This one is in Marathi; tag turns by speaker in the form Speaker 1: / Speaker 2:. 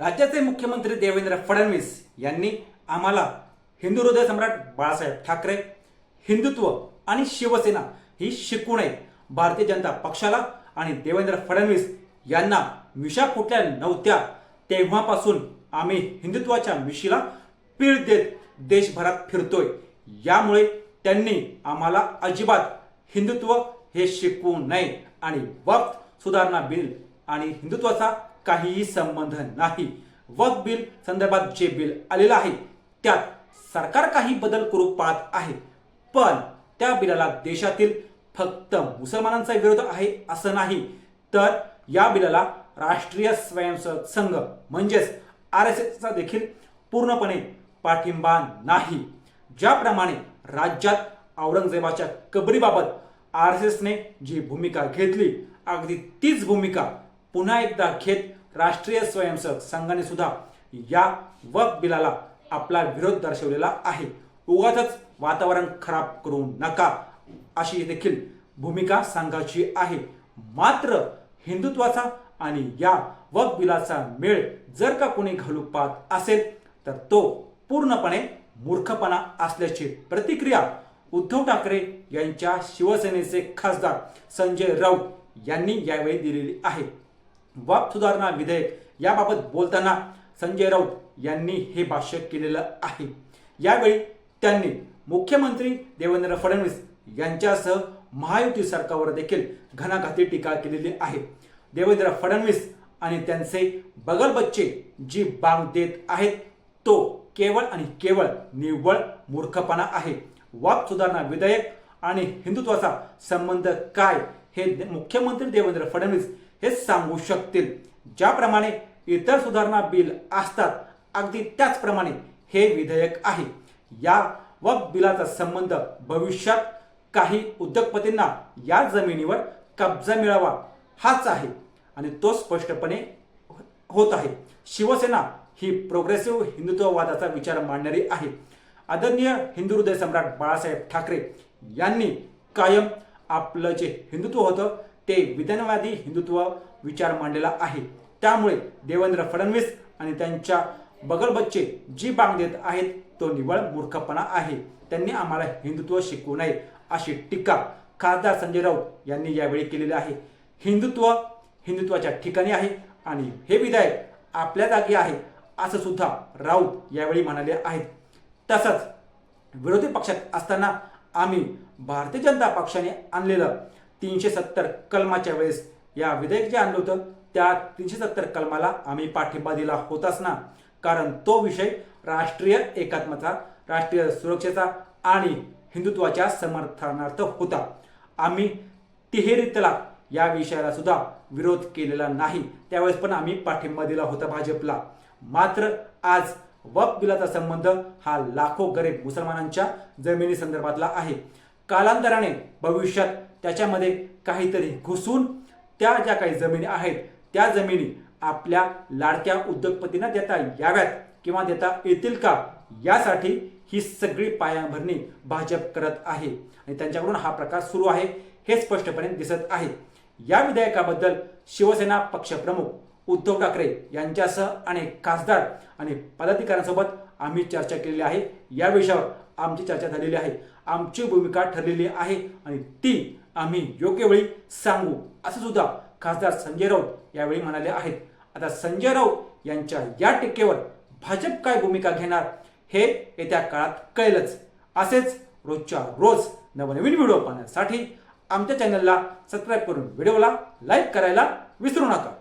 Speaker 1: राज्याचे मुख्यमंत्री देवेंद्र फडणवीस यांनी आम्हाला हिंदू हृदय सम्राट बाळासाहेब ठाकरे हिंदुत्व आणि शिवसेना ही शिकू नये भारतीय जनता पक्षाला आणि देवेंद्र फडणवीस यांना मिशा फुटल्या नव्हत्या तेव्हापासून आम्ही हिंदुत्वाच्या मिशीला पीळ देत देशभरात फिरतोय. यामुळे त्यांनी आम्हाला अजिबात हिंदुत्व हे शिकवू नये. आणि वक्त सुधारणा बिल आणि हिंदुत्वाचा काहीही संबंध नाही. वक बिल संदर्भात जे बिल आलेलं आहे त्यात सरकार काही बदल करू पाहत आहे. पण त्या बिलाला देशातील फक्त मुसलमानांचा विरोध आहे असं नाही. तर या बिलाला राष्ट्रीय स्वयंसेवक संघ म्हणजेच आर एस एसचा देखील पूर्णपणे पाठिंबा नाही. ज्याप्रमाणे राज्यात औरंगजेबाच्या कबरीबाबत आर एस एसने जी भूमिका घेतली अगदी तीच भूमिका पुन्हा एकदा घेत राष्ट्रीय स्वयंसेवक संघाने सुद्धा या वक बिलाला आपला विरोध दर्शवलेला आहे. उगाच वातावरण खराब करू नका अशी देखील भूमिका संघाची आहे. मात्र हिंदुत्वाचा आणि या वक बिलाचा मेळ जर का कोणी घालू पाहत असेल तर तो पूर्णपणे मूर्खपणा असल्याची प्रतिक्रिया उद्धव ठाकरे यांच्या शिवसेनेचे खासदार संजय राऊत यांनी यावेळी दिलेली आहे. वाप सुधारणा विधेयक याबाबत बोलताना संजय राऊत यांनी हे भाष्य केलेलं आहे. यावेळी त्यांनी मुख्यमंत्री देवेंद्र फडणवीस यांच्यासह महायुती सरकारवर देखील घणाघाती टीका केलेली आहे. देवेंद्र फडणवीस आणि त्यांचे बगल बच्चे जी बांग देत आहेत तो केवळ आणि केवळ निव्वळ मूर्खपणा आहे. वाप सुधारणा विधेयक आणि हिंदुत्वाचा संबंध काय हे मुख्यमंत्री देवेंद्र फडणवीस हे सांगू शकतील. ज्याप्रमाणे इतर सुधारणा बिल असतात अगदी त्याचप्रमाणे हे विधेयक आहे. या व बिलाचा संबंध भविष्यात काही उद्योगपतींना या जमिनीवर कब्जा मिळावा हाच आहे आणि तो स्पष्टपणे होत आहे. शिवसेना ही प्रोग्रेसिव्ह हिंदुत्ववादाचा विचार मांडणारी आहे. आदरणीय हिंदू हृदय सम्राट बाळासाहेब ठाकरे यांनी कायम आपलं जे हिंदुत्व होतं ते विधानवादी हिंदुत्व विचार मांडलेला आहे. त्यामुळे देवेंद्र फडणवीस आणि त्यांच्या बगलबच्चे जी बांग देत आहेत तो निव्वळ मूर्खपणा आहे. त्यांनी आम्हाला हिंदुत्व शिकवू नये अशी टीका खासदार संजय राऊत यांनी यावेळी केलेली आहे. हिंदुत्व हिंदुत्वाच्या ठिकाणी आहे आणि हे विधायक आपल्या जागी आहे असं सुद्धा राऊत यावेळी म्हणाले आहेत. तसंच विरोधी पक्षात असताना आम्ही भारतीय जनता पक्षाने आणलेलं तीनशे सत्तर कलमाच्या वेळेस या विधेयक जे आणलं होतं त्या तीनशे सत्तर कलमाला आम्ही पाठिंबा दिला होताच ना. कारण तो विषय राष्ट्रीय एकात्मता राष्ट्रीय सुरक्षेचा आणि हिंदुत्वाच्या समर्थनार्थ होता. आम्ही तिहेरी तलाक या विषयाला सुद्धा विरोध केलेला नाही. त्यावेळेस पण आम्ही पाठिंबा दिला होता भाजपला. मात्र आज वक्फ बिलाचा संबंध हा लाखो गरीब मुसलमानांच्या जमिनी संदर्भातला आहे. कालांतराने भविष्यात त्याच्यामध्ये काहीतरी घुसून त्या ज्या काही जमिनी आहेत त्या जमिनी आपल्या लाडक्या उद्योगपतींना देता याव्यात किंवा देता येतील का? यासाठी ही सगळी पायाभरणी भाजप करत आहे. आणि त्यांच्याकडून हा प्रकार सुरू आहे हे स्पष्टपणे दिसत आहे. या विधेयकाबद्दल शिवसेना पक्षप्रमुख उद्धव ठाकरे यांच्यासह अनेक खासदार आणि पदाधिकाऱ्यांसोबत आम्ही चर्चा केलेली आहे. या विषयावर आमची चर्चा झालेली आहे. आमची भूमिका ठरलेली आहे आणि ती आम्ही योग्य वेळी सांगू असं सुद्धा खासदार संजय राऊत यावेळी म्हणाले आहेत. आता संजय राऊत यांच्या या टीकेवर भाजप काय भूमिका घेणार हे येत्या काळात कळेलच. असेच रोजच्या रोज नवनवीन व्हिडिओ पाहण्यासाठी आमच्या चॅनलला सबस्क्राईब करून व्हिडिओला लाईक करायला विसरू नका.